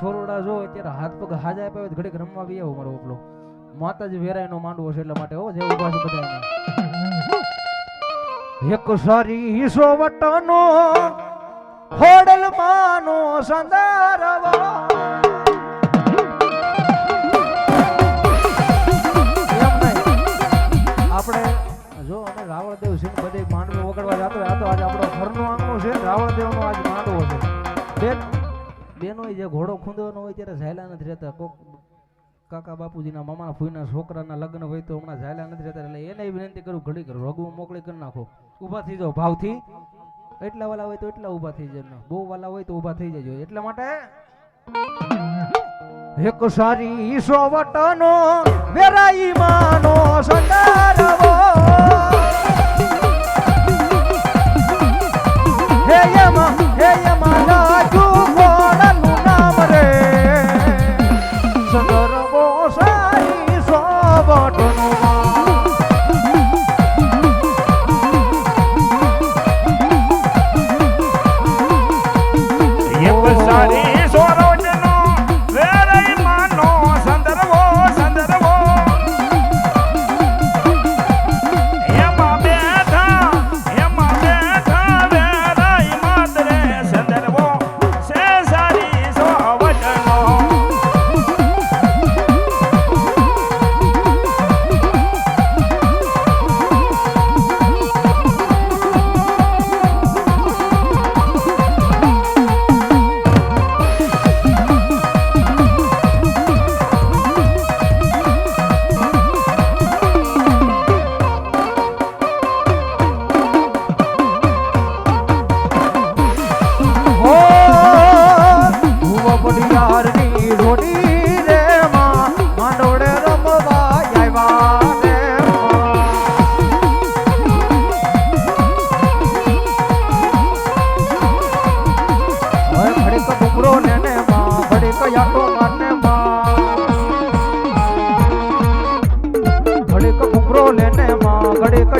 સોરડા જો અત્યારે હાથ પગ હાજા આપ્યા હોય ઘડીક રમવા બી આવો મારો ઉપલો માતાજી વેરાય નો માંડવો છે એટલા માટે હો જે ઊભા છે બધા એક સારી સોવટનો હોડલ માનો સંદારવા જો અને રાવણદેવ સિંહ બધે માંડવો વગાડવા જતો હોય, આ તો આજે આપણો ઘરનો આંગણો છે રાવણદેવનો આજ માંડવો છે. બેન હોય, જે ઘોડો ખૂંદવાનો હોય ત્યારે ઝાયલા નથી રહેતા. કોક કાકા બાપુજીના મામાના ફૂઈના છોકરાના લગ્ન હોય તો હમણાં ઝાયલા નથી રહેતા, એટલે એને વિનંતી કરું ઘડી કરું રઘુ મોકળી કરી નાખો. ઊભા થઈ જાઓ ભાવથી. એટલા વાલા હોય તો એટલા ઊભા થઈ જાય બહુ વાલા હોય તો ઊભા થઈ જજો એટલા માટે એક સારી સોવટનો વેરાઈ માનો સંદારવો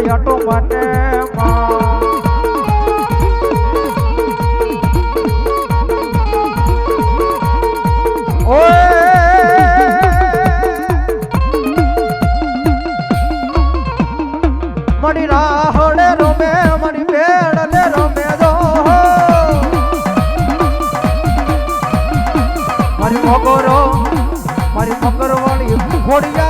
ઘડીક યાટો મારને માં મણી રાહડે રમે મણી ભેડલે રમે દો મારી મગરો, મારી મગર વાળી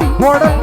વાળી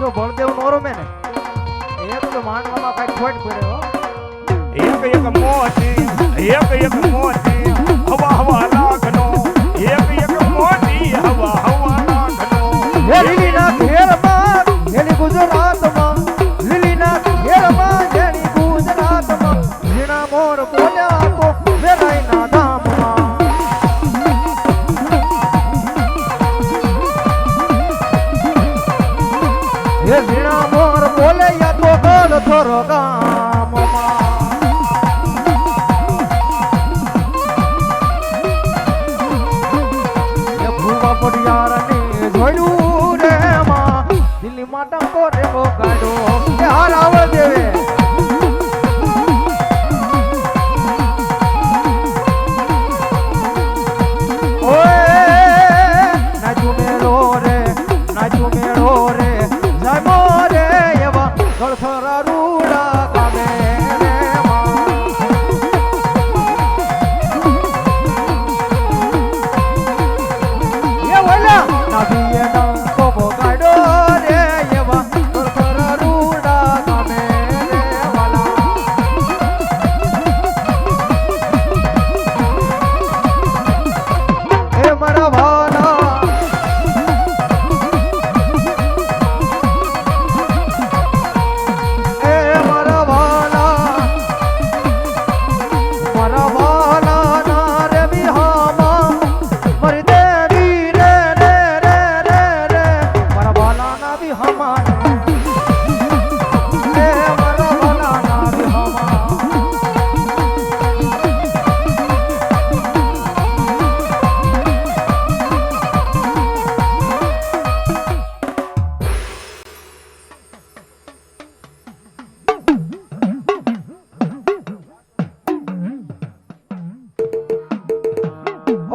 જો બળદેવ નો રમે ને એક તો માંડવામાં કઈ ખોટ પડે હો. એક એક મોતી એક એક મોતી હવા હવા લાખનો એક એક મોતી હવા હવા લાખનો હે વીણા મોર બોલે યા તો ગળ થોરો ગામમાં. જોયું રે માં. દિલ્હી માં ટંકો રેવો કાઢો থরথরার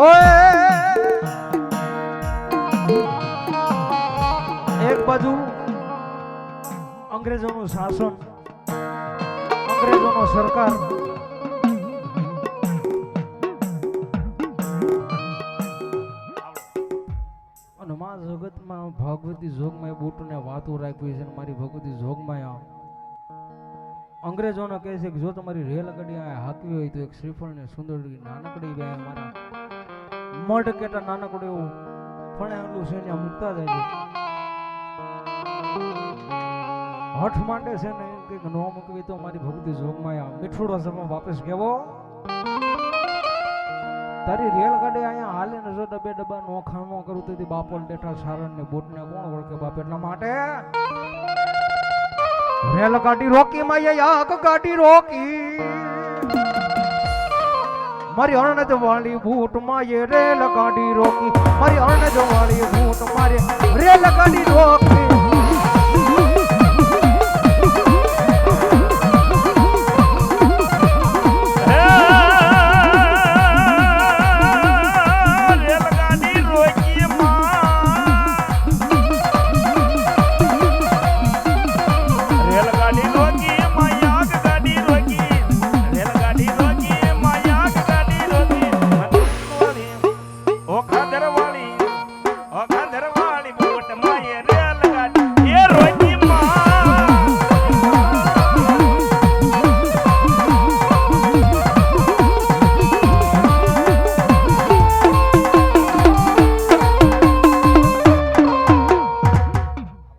ઓય એક બાજુ અંગ્રેજોનું શાસન, અંગ્રેજોનો સરકાર, અને માં જગતમાં ભગવતી જોગમાં બુટને વાતો રાખવી છે મારી ભગવતી જોગમાં અંગ્રેજોને કહે છે કે જો તમારી રેલગાડી આ હાંકવી હોય તો એક શ્રીફળને સુંદર નાનકડી ગયા મારા મઢ કેટા નાનકડું એવું ફણે છે ત્યાં મૂકતા જાય હઠ માંડે છે ને કંઈક ન મૂકવી તો મારી ભક્તિ જોગમાં મીઠુડો સમય વાપસ કેવો? તારી રેલગાડી અહીંયા હાલે ને જો ડબે ડબ્બા નો ખાણો કરું, તેથી બાપોલ ડેઠા સારણ ને બોટ ને કોણ ઓળખે બાપ એટલા માટે? રેલગાડી રોકી માં યાક ગાડી રોકી. મારી અણજ વાળી બૂટમાં એ રેલ ગાડી રોકી. મારી અણને વાળી